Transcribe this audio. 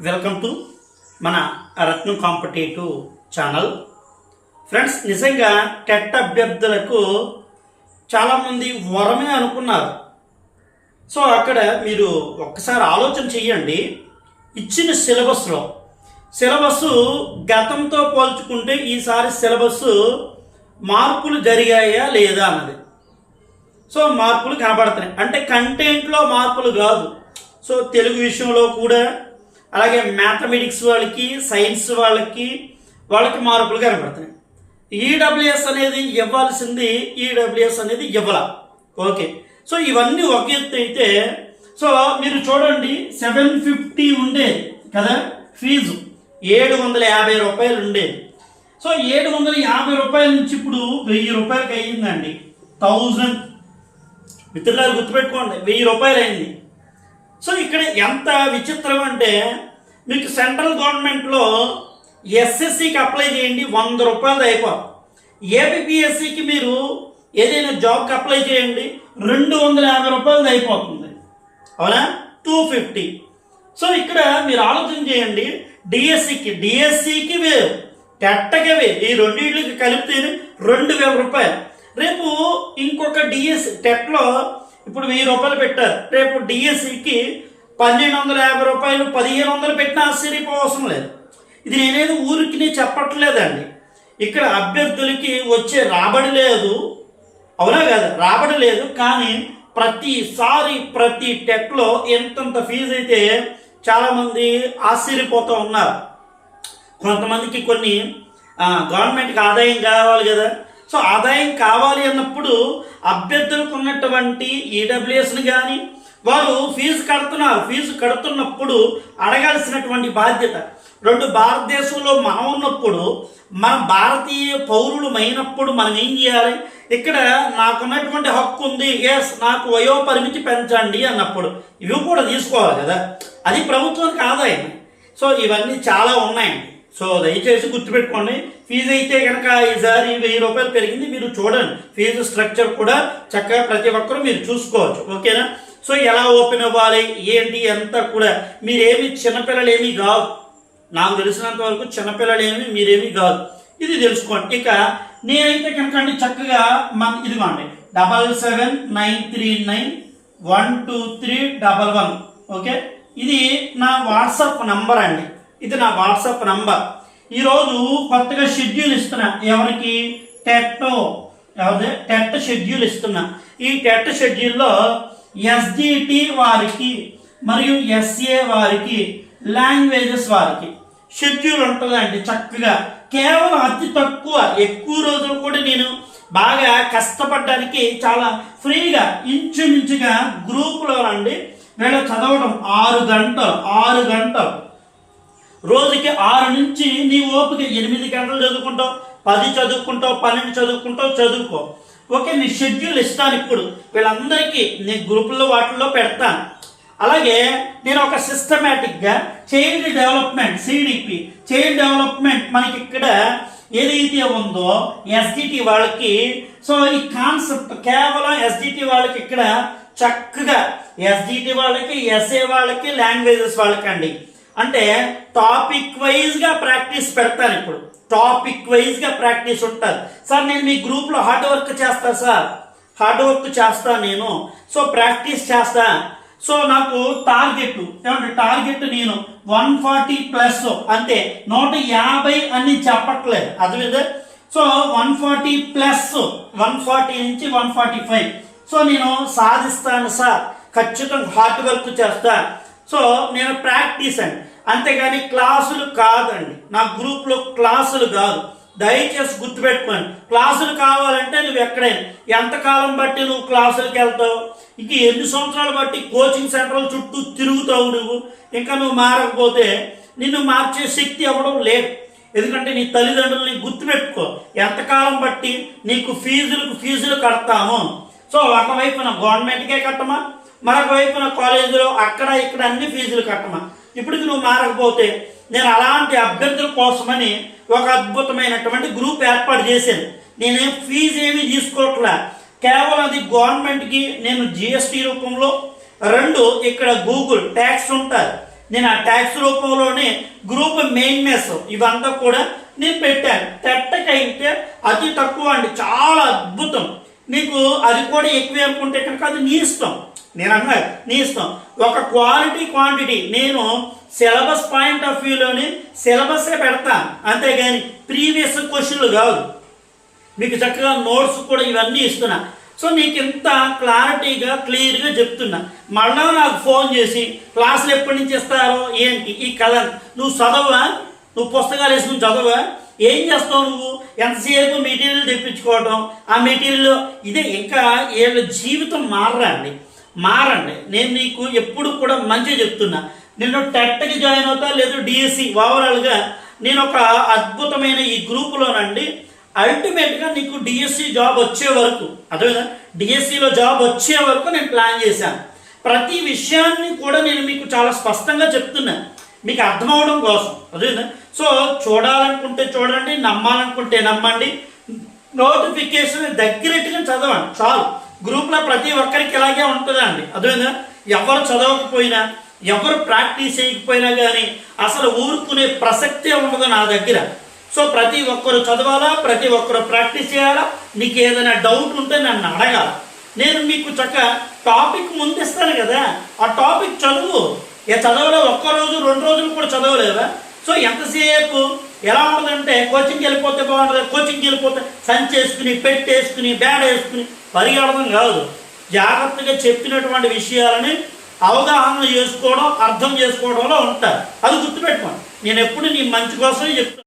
Welcome to మన Ratnam competitive channel. Friends నిజంగా TET అభ్యర్థులకు చాలామంది వరమే అనుకున్నారు. సో అక్కడ మీరు ఒక్కసారి ఆలోచన చెయ్యండి. ఇచ్చిన సిలబస్లో సిలబస్ గతంతో పోల్చుకుంటే ఈసారి సిలబస్ మార్పులు జరిగాయా లేదా అన్నది. సో మార్పులు కనబడుతున్నాయి. అంటే కంటెంట్లో మార్పులు కాదు. సో తెలుగు విషయంలో కూడా అలాగే మ్యాథమెటిక్స్ వాళ్ళకి సైన్స్ వాళ్ళకి వాళ్ళకి మార్పులు కనబడుతున్నాయి. ఈడబ్ల్యూఎస్ అనేది ఇవ్వాల్సింది ఈడబ్ల్యూఎస్ అనేది ఇవ్వాల. ఓకే సో ఇవన్నీ ఒక ఎత్తు అయితే సో మీరు చూడండి సెవెన్ ఫిఫ్టీ ఉండేది కదా ఫీజు ఏడు వందల యాభై రూపాయలు ఉండేది సో ఏడు వందల యాభై రూపాయల నుంచి ఇప్పుడు వెయ్యి రూపాయలకి అయ్యిందండి. థౌజండ్ మిత్రులారు గుర్తుపెట్టుకోండి వెయ్యి రూపాయలు అయింది సో ఇక్కడ ఎంత విచిత్రం అంటే మీకు సెంట్రల్ గవర్నమెంట్లో ఎస్ఎస్సికి అప్లై చేయండి వంద రూపాయలు అయిపోతుంది ఏపీఎస్సికి మీరు ఏదైనా జాబ్కి అప్లై చేయండి రెండు వందల యాభై రూపాయలు అయిపోతుంది. అవునా? Two fifty. సో ఇక్కడ మీరు ఆలోచన చేయండి డిఎస్సికి డిఎస్సికి వేరు. టెట్టకి వేరు. ఈ రెండింటికి కలిపితే రెండు వేల రూపాయలు. రేపు ఇంకొక డిఎస్సి టెట్లో ఇప్పుడు వెయ్యి రూపాయలు పెట్టారు. రేపు డిఎస్సికి పన్నెండు వందల యాభై రూపాయలు పదిహేను వందలు పెట్టినా ఆశ్చర్యపోవసరం లేదు. ఇది నేనేది ఊరికి చెప్పట్లేదండి. ఇక్కడ అభ్యర్థులకి వచ్చే రాబడి లేదు. అవునా కదా? రాబడి లేదు. కానీ ప్రతిసారి ప్రతి టెట్లో ఎంతంత ఫీజు అయితే చాలామంది ఆశ్చర్యపోతూ ఉన్నారు. కొంతమందికి కొన్ని గవర్నమెంట్కి ఆదాయం కావాలి కదా. సో ఆదాయం కావాలి అన్నప్పుడు అభ్యర్థులకు ఉన్నటువంటి ఈడబ్ల్యూఎస్ని కానీ వారు ఫీజు కడుతున్నారు. ఫీజు కడుతున్నప్పుడు అడగాల్సినటువంటి బాధ్యత. రెండు భారతదేశంలో మనం ఉన్నప్పుడు మన భారతీయ పౌరులమైనప్పుడు అయినప్పుడు మనం ఏం చేయాలి? ఇక్కడ నాకున్నటువంటి హక్కు ఉంది. ఎస్ నాకు వయో పరిమితి పెంచండి అన్నప్పుడు. ఇవి కూడా తీసుకోవాలి కదా. అది ప్రభుత్వానికి ఆదాయం సో ఇవన్నీ చాలా ఉన్నాయండి. సో దయచేసి గుర్తుపెట్టుకోండి. ఫీజు అయితే కనుక ఈసారి వెయ్యి రూపాయలు పెరిగింది. మీరు చూడండి. ఫీజు స్ట్రక్చర్ కూడా చక్కగా ప్రతి ఒక్కరూ మీరు చూసుకోవచ్చు. ఓకేనా? సో ఎలా ఓపెన్ అవ్వాలి? ఏంటి? అంతా కూడా మీరేమి చిన్నపిల్లలేమి కాదు. నాకు తెలిసినంత వరకు చిన్నపిల్లలేమి మీరేమీ కాదు. ఇది తెలుసుకోండి. ఇక నేనైతే కనుక అండి చక్కగా మన ఇదిగోండి. Double seven nine three nine one two three double one. Okay? ఇది నా వాట్సాప్ నంబర్ అండి. ఇది నా వాట్సాప్ నంబర్. ఈరోజు కొత్తగా షెడ్యూల్ ఇస్తున్నా. ఎవరికి? టెట్ ఎవరిది? టెట్ షెడ్యూల్ ఇస్తున్నా. ఈ టెట్ షెడ్యూల్లో ఎస్జిటి వారికి మరియు ఎస్ఏ వారికి లాంగ్వేజెస్ వారికి. షెడ్యూల్ ఉంటుందండి చక్కగా. కేవలం అతి తక్కువ ఎక్కువ రోజులు కూడా నేను బాగా కష్టపడడానికి చాలా ఫ్రీగా ఇంచుమించుగా గ్రూపులో అండి వీళ్ళు చదవడం ఆరు గంటలు ఆరు గంటలు. రోజుకి ఆరు నుంచి నీ ఓపిక ఎనిమిది గంటలు చదువుకుంటావు పది చదువుకుంటావు పన్నెండు చదువుకుంటావు చదువుకో. ఓకే నీ షెడ్యూల్ ఇస్తాను ఇప్పుడు. వీళ్ళందరికీ నీ గ్రూపుల్లో వాటిల్లో పెడతాను. అలాగే నేను ఒక సిస్టమేటిక్గా child development CDP child development మనకి ఇక్కడ ఏదైతే ఉందో ఎస్డిటి వాళ్ళకి సో ఈ కాన్సెప్ట్ కేవలం ఎస్డిటి వాళ్ళకి ఇక్కడ చక్కగా ఎస్డిటి వాళ్ళకి ఎస్ఏ వాళ్ళకి లాంగ్వేజెస్ వాళ్ళకి అండి అంటే టాపిక్ వైజ్గా ప్రాక్టీస్ పెడతాను ఇప్పుడు. టాపిక్ వైజ్గా ప్రాక్టీస్ ఉంటుంది సార్ నేను మీ గ్రూప్లో హార్డ్ వర్క్ చేస్తా సార్ హార్డ్ వర్క్ చేస్తా నేను. సో ప్రాక్టీస్ చేస్తా. సో నాకు టార్గెట్ ఏమంటే టార్గెట్ నేను వన్ ఫార్టీ ప్లస్ అంటే నూట యాభై అని చెప్పట్లేదు. అదే so one forty plus one forty నుంచి వన్ ఫార్టీ ఫైవ్ సో నేను సాధిస్తాను సార్ ఖచ్చితంగా హార్డ్ వర్క్ చేస్తా. సో నేను ప్రాక్టీస్ అండి. అంతేగాని క్లాసులు కాదండి. నా గ్రూప్లో క్లాసులు కాదు. దయచేసి గుర్తుపెట్టుకోండి. క్లాసులు కావాలంటే నువ్వు ఎక్కడైనా ఎంతకాలం బట్టి నువ్వు క్లాసులకు వెళ్తావు? ఇంక ఎన్ని సంవత్సరాలు బట్టి కోచింగ్ సెంటర్ల చుట్టూ తిరుగుతావు నువ్వు? ఇంకా నువ్వు మారకపోతే నిన్ను మార్చే శక్తి అవ్వడం లేదు. ఎందుకంటే నీ తల్లిదండ్రులని గుర్తుపెట్టుకో. ఎంతకాలం బట్టి నీకు ఫీజులకు ఫీజులు కడతాము? సో ఒకవైపున గవర్నమెంట్కే కట్టమా? మరొక వైపున కాలేజీలో అక్కడ ఇక్కడ అన్ని ఫీజులు కట్టమా? ఇప్పటికి నువ్వు మారకపోతే నేను అలాంటి అభ్యర్థుల కోసమని ఒక అద్భుతమైనటువంటి గ్రూప్ ఏర్పాటు చేశాను. నేనేం ఫీజు ఏమీ తీసుకోవట్లా కేవలం అది గవర్నమెంట్కి నేను జిఎస్టీ రూపంలో రెండు ఇక్కడ గూగుల్ ట్యాక్స్ ఉంటారు నేను ఆ ట్యాక్స్ రూపంలోనే గ్రూప్ మెయిన్నెస్ ఇవంతా కూడా నేను పెట్టాను. తెట్టకైతే అతి తక్కువ అండి. చాలా అద్భుతం. నీకు అది కూడా ఎక్కువ అనుకుంటే కనుక అది నీ ఇష్టం. నేను అన్నా నీ ఇష్టం. ఒక క్వాలిటీ క్వాంటిటీ నేను సిలబస్ పాయింట్ ఆఫ్ వ్యూలోని సిలబస్సే పెడతాను అంతేగాని ప్రీవియస్ క్వశ్చన్లు కాదు మీకు చక్కగా నోట్స్ కూడా ఇవన్నీ ఇస్తున్నా. సో నీకు ఇంత క్లారిటీగా క్లియర్గా చెప్తున్నా. మళ్ళా నాకు ఫోన్ చేసి క్లాసులు ఎప్పటి నుంచి ఇస్తారో? ఏంటి? ఈ కథ నువ్వు చదవా? నువ్వు పుస్తకాలు వేసి నువ్వు చదవా? ఏం చేస్తావు నువ్వు? ఎంతసేపు మెటీరియల్ తెప్పించుకోవడం ఆ మెటీరియల్ ఇదే ఇంకా వీళ్ళ జీవితం మారండి మారండి. నేను నీకు ఎప్పుడు కూడా మంచి చెప్తున్నా. నేను టెట్కి జాయిన్ అవుతా లేదు డిఎస్సి ఓవరాల్గా నేను ఒక అద్భుతమైన ఈ గ్రూపులోనండి అల్టిమేట్గా నీకు డిఎస్సి జాబ్ వచ్చే వరకు అదేవిధంగా డిఎస్సిలో జాబ్ వచ్చే వరకు నేను ప్లాన్ చేశాను. ప్రతి విషయాన్ని కూడా నేను మీకు చాలా స్పష్టంగా చెప్తున్నా. మీకు అర్థమవడం కోసం అదేవిధంగా సో చూడాలనుకుంటే చూడండి నమ్మాలనుకుంటే నమ్మండి. నోటిఫికేషన్ దగ్గరట్టుగా చదవండి చాలు. గ్రూప్లో ప్రతి ఒక్కరికి ఇలాగే ఉంటుందండి. అదేవిధంగా ఎవరు చదవకపోయినా ఎవరు ప్రాక్టీస్ చేయకపోయినా కానీ అసలు ఊరుకునే ప్రసక్తే ఉండదు నా దగ్గర. సో ప్రతి ఒక్కరు చదవాలా ప్రతి ఒక్కరు ప్రాక్టీస్ చేయాలా? నీకు ఏదైనా డౌట్ ఉంటే నన్ను అడగాల. నేను మీకు చక్క టాపిక్ ముందిస్తాను కదా. ఆ టాపిక్ చదువు. ఏ చదవలే ఒక్క రోజు రెండు రోజులు కూడా చదవలేదా? సో ఎంతసేపు ఎలా ఉంటుందంటే కోచింగ్కి వెళ్ళిపోతే బాగుంటుంది కోచింగ్కి వెళ్ళిపోతే సంచి వేసుకుని పెట్టేసుకుని బ్యాడ్ వేసుకుని పరిగెడడం కాదు. జాగ్రత్తగా చెప్పినటువంటి విషయాలని అవగాహన చేసుకోవడం అర్థం చేసుకోవడంలో ఉంటారు. అది గుర్తుపెట్టుకోండి. నేను ఎప్పుడు నీ మంచి కోసమే చెప్తాను